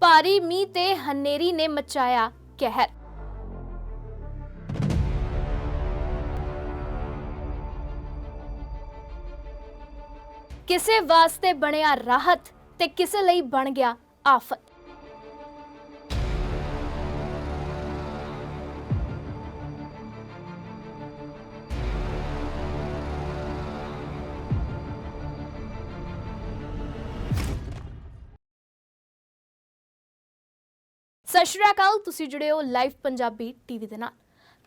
ਭਾਰੀ ਮੀਂਹ ਤੇ ਹਨੇਰੀ ਨੇ ਮਚਾਇਆ ਕਹਿਰ। ਕਿਸੇ ਵਾਸਤੇ ਬਣਿਆ ਰਾਹਤ ਤੇ ਕਿਸੇ ਲਈ ਬਣ ਗਿਆ ਆਫਤ। ਸਤਿ ਸ਼੍ਰੀ ਅਕਾਲ, ਤੁਸੀਂ ਜੁੜੇ ਹੋ ਲਾਈਵ ਪੰਜਾਬੀ ਟੀਵੀ ਦੇ ਨਾਲ।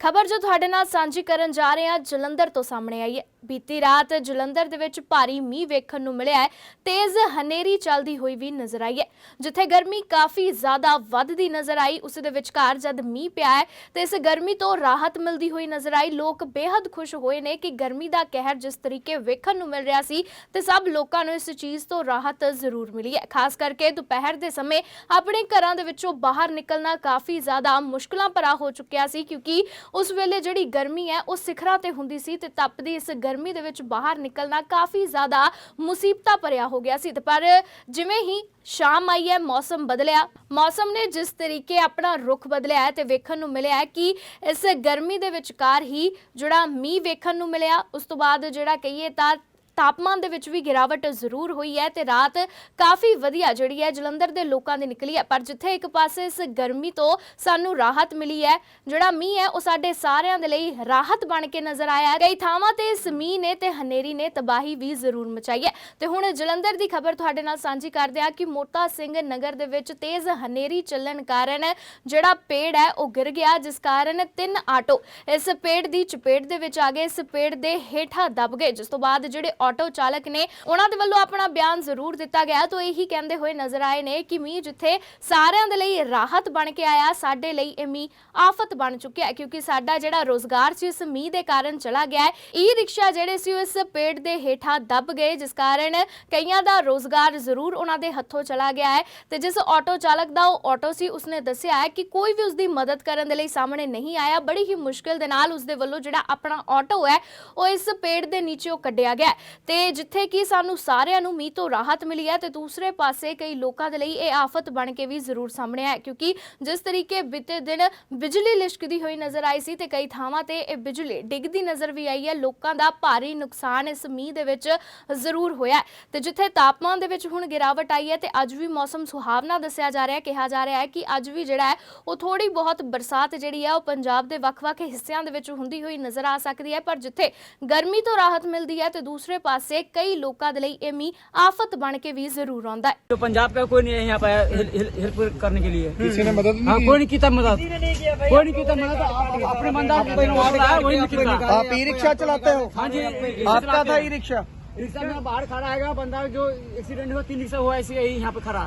ਖਬਰ ਜੋ ਤੁਹਾਡੇ ਨਾਲ ਸਾਂਝੀ ਕਰਨ ਜਾ ਰਹੇ ਹਾਂ, ਜਲੰਧਰ ਤੋਂ ਸਾਹਮਣੇ ਆਈ ਹੈ। ਬੀਤੀ ਰਾਤ ਜਲੰਧਰ ਦੇ ਵਿੱਚ ਭਾਰੀ ਮੀਂਹ ਵੇਖਣ ਨੂੰ ਮਿਲਿਆ ਹੈ। ਤੇਜ਼ ਹਨੇਰੀ ਚੱਲਦੀ ਹੋਈ ਵੀ ਨਜ਼ਰ ਆਈ ਹੈ। ਜਿੱਥੇ ਗਰਮੀ ਕਾਫੀ ਜ਼ਿਆਦਾ ਵੱਧਦੀ ਨਜ਼ਰ ਆਈ, ਉਸ ਦੇ ਵਿਚਕਾਰ ਜਦ ਮੀਂਹ ਪਿਆ ਹੈ, ਤੇ ਇਸ ਗਰਮੀ ਤੋਂ ਰਾਹਤ ਮਿਲਦੀ ਹੋਈ ਨਜ਼ਰ ਆਈ। ਲੋਕ ਬੇहद ਖੁਸ਼ ਹੋਏ ਨੇ ਕਿ ਗਰਮੀ ਦਾ ਕਹਿਰ ਜਿਸ ਤਰੀਕੇ ਵੇਖਣ ਨੂੰ ਮਿਲ ਰਿਹਾ ਸੀ, ਤੇ ਸਭ ਲੋਕਾਂ ਨੂੰ ਇਸ ਚੀਜ਼ ਤੋਂ ਰਾਹਤ ਜ਼ਰੂਰ ਮਿਲੀ ਹੈ। ਖਾਸ ਕਰਕੇ ਦੁਪਹਿਰ ਦੇ ਸਮੇਂ ਆਪਣੇ ਘਰਾਂ ਦੇ ਵਿੱਚੋਂ ਬਾਹਰ ਨਿਕਲਣਾ ਕਾਫੀ ਜ਼ਿਆਦਾ ਮੁਸ਼ਕਲਾਂ ਭਰਾ ਹੋ ਚੁੱਕਿਆ ਸੀ, ਕਿਉਂਕਿ ਉਸ ਵੇਲੇ ਜਿਹੜੀ ਗਰਮੀ ਹੈ, ਉਹ ਸਿਖਰਾਂ ਤੇ ਹੁੰਦੀ ਸੀ ਤੇ ਤਪਦੀ ਇਸ ਗਰਮੀ ਦੇ ਵਿੱਚ ਬਾਹਰ ਨਿਕਲਣਾ ਕਾਫੀ ਜ਼ਿਆਦਾ ਮੁਸੀਬਤਾਂ ਭਰਿਆ ਹੋ ਗਿਆ ਸੀ ਤੇ ਪਰ ਜਿਵੇਂ ਹੀ ਸ਼ਾਮ ਆਈ ਹੈ, ਮੌਸਮ ਬਦਲਿਆ। ਮੌਸਮ ਨੇ ਜਿਸ ਤਰੀਕੇ ਆਪਣਾ ਰੁਖ ਬਦਲਿਆ ਹੈ ਤੇ ਵੇਖਣ ਨੂੰ ਮਿਲਿਆ ਹੈ ਕਿ ਇਸ ਗਰਮੀ ਦੇ ਵਿਚਕਾਰ ਹੀ ਜਿਹੜਾ ਮੀਂਹ ਵੇਖਣ ਨੂੰ ਮਿਲਿਆ, ਉਸ ਤੋਂ ਬਾਅਦ ਜਿਹੜਾ ਕਹੀਏ ਤਾਂ ਤਾਪਮਾਨ ਦੇ ਵਿੱਚ ਵੀ ਗਿਰਾਵਟ ਜ਼ਰੂਰ ਹੋਈ ਹੈ ਤੇ ਰਾਤ ਕਾਫੀ ਵਧੀਆ ਜਿਹੜੀ ਹੈ ਜਲੰਧਰ ਦੇ ਲੋਕਾਂ ਦੀ ਨਿਕਲੀ ਹੈ। ਪਰ ਜਿੱਥੇ ਇੱਕ ਪਾਸੇ ਇਸ ਗਰਮੀ ਤੋਂ ਸਾਨੂੰ ਰਾਹਤ ਮਿਲੀ ਹੈ, ਜਿਹੜਾ ਮੀਂਹ ਹੈ, ਉਹ ਸਾਡੇ ਸਾਰਿਆਂ ਦੇ ਲਈ ਰਾਹਤ ਬਣ ਕੇ ਨਜ਼ਰ ਆਇਆ ਹੈ। ਕਈ ਥਾਵਾਂ ਤੇ ਇਸ ਮੀਂਹ ਨੇ ਤੇ ਹਨੇਰੀ ਨੇ ਤਬਾਹੀ ਵੀ ਜ਼ਰੂਰ ਮਚਾਈ ਹੈ। ਤੇ ਹੁਣ ਜਲੰਧਰ ਦੀ ਖਬਰ ਤੁਹਾਡੇ ਨਾਲ ਸਾਂਝੀ ਕਰਦੇ ਹਾਂ ਕਿ ਮੋਤਾ ਸਿੰਘ ਨਗਰ ਦੇ ਵਿੱਚ ਤੇਜ਼ ਹਨੇਰੀ ਚੱਲਣ ਕਾਰਨ ਜਿਹੜਾ ਪੇੜ ਹੈ, ਉਹ ਗਿਰ ਗਿਆ, ਜਿਸ ਕਾਰਨ ਤਿੰਨ ਆਟੋ ਇਸ ਪੇੜ ਦੀ ਚਪੇਟ ਦੇ ਵਿੱਚ ਆ ਗਏ। ਇਸ ਪੇੜ ਦੇ ਹੇਠਾਂ ਦਬ ਗਏ। ਜਿਸ ਤੋਂ ਬਾਅਦ ਜਿਹੜੇ ਆਟੋ ਚਾਲਕ ਨੇ ਉਹਨਾਂ ਦੇ ਵੱਲੋਂ ਆਪਣਾ ਬਿਆਨ ਜ਼ਰੂਰ ਦਿੱਤਾ ਗਿਆ। ਤਾਂ ਇਹੀ ਕਹਿੰਦੇ ਹੋਏ ਨਜ਼ਰ ਆਏ ਨੇ ਕਿ ਮੀਂਹ ਜਿੱਥੇ ਸਾਰਿਆਂ ਦੇ ਲਈ ਰਾਹਤ ਬਣ ਕੇ ਆਇਆ, ਸਾਡੇ ਲਈ ਇਹ ਮੀਂਹ ਆਫਤ ਬਣ ਚੁੱਕਿਆ ਹੈ, ਕਿਉਂਕਿ ਸਾਡਾ ਜਿਹੜਾ ਰੋਜ਼ਗਾਰ ਸੀ ਇਸ ਮੀਂਹ ਦੇ ਕਾਰਨ ਚਲਾ ਗਿਆ ਹੈ। ਈ ਰਿਕਸ਼ਾ ਜਿਹੜੇ ਸੀ, ਉਹ ਪੇੜ ਦੇ ਹੇਠਾਂ ਦਬ ਗਏ, ਜਿਸ ਕਾਰਨ ਕਈਆਂ ਦਾ ਰੋਜ਼ਗਾਰ ਜ਼ਰੂਰ ਉਹਨਾਂ ਦੇ ਹੱਥੋਂ ਚਲਾ ਗਿਆ ਹੈ। ਤੇ ਜਿਸ ਆਟੋ ਚਾਲਕ ਦਾ ਉਹ ਆਟੋ ਸੀ, ਉਸਨੇ ਦੱਸਿਆ ਹੈ ਕਿ ਕੋਈ ਵੀ ਉਸਦੀ ਮਦਦ ਕਰਨ ਦੇ ਲਈ ਸਾਹਮਣੇ ਨਹੀਂ ਆਇਆ। ਬੜੀ ਹੀ ਮੁਸ਼ਕਿਲ ਦੇ ਨਾਲ ਉਸਦੇ ਵੱਲੋਂ ਜਿਹੜਾ ਆਪਣਾ ਆਟੋ ਹੈ, ਉਹ ਇਸ ਪੇੜ ਦੇ ਨੀਚੇੋਂ ਕੱਢਿਆ ਗਿਆ ਤੇ ਜਿੱਥੇ ਕਿ ਸਾਨੂੰ ਸਾਰਿਆਂ ਨੂੰ ਮੀਂਹ ਤੋਂ ਰਾਹਤ ਮਿਲੀ ਹੈ ਤੇ ਦੂਸਰੇ ਪਾਸੇ ਕਈ ਲੋਕਾਂ ਦੇ ਲਈ ਇਹ ਆਫਤ ਬਣ ਕੇ ਵੀ ਜ਼ਰੂਰ ਸਾਹਮਣੇ ਆਇਆ ਕਿਉਂਕਿ ਜਿਸ ਤਰੀਕੇ ਬੀਤੇ ਦਿਨ ਬਿਜਲੀ ਲਿਸ਼ਕਦੀ ਹੋਈ ਨਜ਼ਰ ਆਈ ਸੀ ਤੇ ਕਈ ਥਾਵਾਂ ਤੇ ਇਹ ਬਿਜਲੀ ਡਿੱਗਦੀ ਨਜ਼ਰ ਵੀ ਆਈ ਹੈ, ਲੋਕਾਂ ਦਾ ਭਾਰੀ ਨੁਕਸਾਨ ਇਸ ਮੀਂਹ ਦੇ ਵਿੱਚ ਜ਼ਰੂਰ ਹੋਇਆ ਤੇ ਜਿੱਥੇ ਤਾਪਮਾਨ ਦੇ ਵਿੱਚ ਹੁਣ ਗਿਰਾਵਟ ਆਈ ਹੈ ਤੇ ਅੱਜ ਵੀ ਮੌਸਮ ਸੁਹਾਵਣਾ ਦੱਸਿਆ ਜਾ ਰਿਹਾ ਹੈ, ਕਿਹਾ ਜਾ ਰਿਹਾ ਹੈ ਕਿ ਅੱਜ ਵੀ ਜਿਹੜਾ ਹੈ ਉਹ ਥੋੜੀ ਬਹੁਤ ਬਰਸਾਤ ਜਿਹੜੀ ਹੈ ਉਹ ਪੰਜਾਬ ਦੇ ਵੱਖ-ਵੱਖ ਹਿੱਸਿਆਂ ਦੇ ਵਿੱਚ ਹੁੰਦੀ ਹੋਈ ਨਜ਼ਰ ਆ ਸਕਦੀ ਹੈ, ਪਰ ਜਿੱਥੇ ਗਰਮੀ ਤੋਂ ਰਾਹਤ ਮਿਲਦੀ ਹੈ ਤੇ ਦੂਸਰੇ ਪਾਸੇ ਕਈ ਲੋਕਾਂ ਦੇ ਲਈ ਇਹ ਮੀਂਹ ਆਫਤ ਬਣ ਕੇ ਵੀ ਜ਼ਰੂਰ ਆਉਂਦਾ ਹੈ तो पंजाब का कोई नहीं है यहाँ पे हेल्प हेल्प- हेल्प करने के लिए किसी ने मदद हाँ नहीं कोई नहीं किया मदद कोई नहीं किया मदद आप- अपने बंदा कोई मार रहा है वही नहीं की किया आप ई रिक्शा चलाते हो हाँ जी आपका था ई रिक्शा रिक्शा में बाहर खड़ा है बंदा जो एक्सीडेंट हुआ तीन रिक्शा हुआ ऐसे यही यहाँ पे खड़ा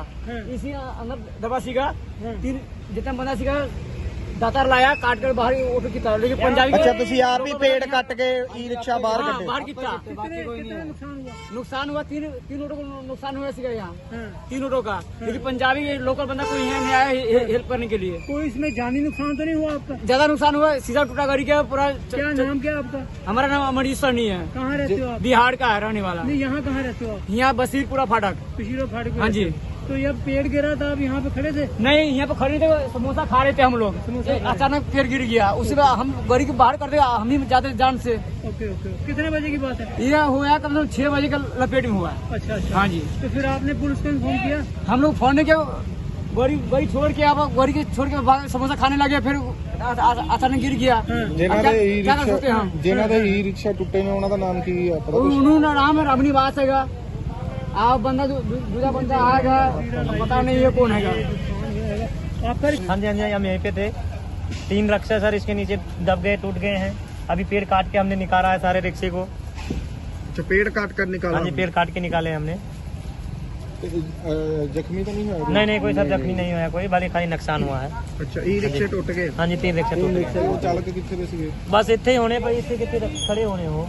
इसी अंदर दबा सीगा तीन जितना बंदा सीगा दातार लाया काट कर बाहर ऑटो की तरह लेकिन पंजाबी ਅੱਛਾ ਤੁਸੀਂ ਆਪ ਹੀ ਪੇੜ ਕੱਟ ਕੇ ई रिक्शा बाहर हाँ, ਕੱਢੇ बाहर कितना नुकसान हुआ तीन तीन ऑटो को नुकसान हुआ सीगा यहाँ तीन ऑटो का लेकिन पंजाबी लोकल बंदा कोई यहाँ नहीं आया हे- हेल्प करने के लिए कोई इसमें जानी नुकसान तो नहीं हुआ आपका ज्यादा नुकसान हुआ सीधा टूटा गाड़ी का पूरा च- क्या च- नाम क्या आपका हमारा नाम अमरीश्वर नहीं है कहाँ रहते हो आप बिहार का है रहने वाला नहीं यहाँ कहाँ रहते हो आप यहाँ बसीरपुरा फाटक पिछले फाटक पे हाँ जी। तो ये पेड़ गिरा था आप यहाँ पे खड़े थे नहीं यहाँ पे खड़े थे समोसा खा रहे थे हम लोग अचानक पेड़ गिर गया उसी में हम गड़ी को बाहर कर दिया हम ही जाते जान से ओके ओके कितने बजे की बात है यह हुआ कम से कम छह बजे का लपेट में हुआ अच्छा अच्छा हाँ जी तो फिर आपने पुलिस को फोन किया हम लोग फोन नहीं किया गौरी गौरी छोड़ के आप गौरी के छोड़ के समोसा खाने लगे फिर ਅਸਾਂ ਗਿਰ ਗਿਆ ਜਿਨ੍ਹਾਂ ਦੇ ਈ ਰਿਕਸ਼ਾ ਜਿਨ੍ਹਾਂ ਦੇ ਈ ਰਿਕਸ਼ਾ ਟੁੱਟੇ ਨੇ ਉਹਨਾਂ ਦਾ ਨਾਮ ਕੀ ਆ ਉਹਨਾਂ ਦਾ ਨਾਮ ਰਮਨੀ ਵਾਸ ਹੈਗਾ आप बंदा दूसरा बंदा आ गया तो पता नहीं ये कौन है हाँ जी हाँ जी हम यहीं पे थे। तीन रक्षा सर इसके नीचे दब गए टूट गए हैं। अभी पेड़ काट के हमने निकाला है सारे रिक्शे को। अच्छा पेड़ काट कर निकाला हाँ जी पेड़ काट के निकाले हमने। जख्मी तो नहीं हुआ नहीं नहीं कोई सर जख्मी नहीं हुआ कोई भले खाली नुकसान हुआ है। अच्छा ई रिक्शे टूट गए? हाँ जी तीन रिक्शे टूट गए। बस इतने होने पर इतने कितने खड़े होने हो।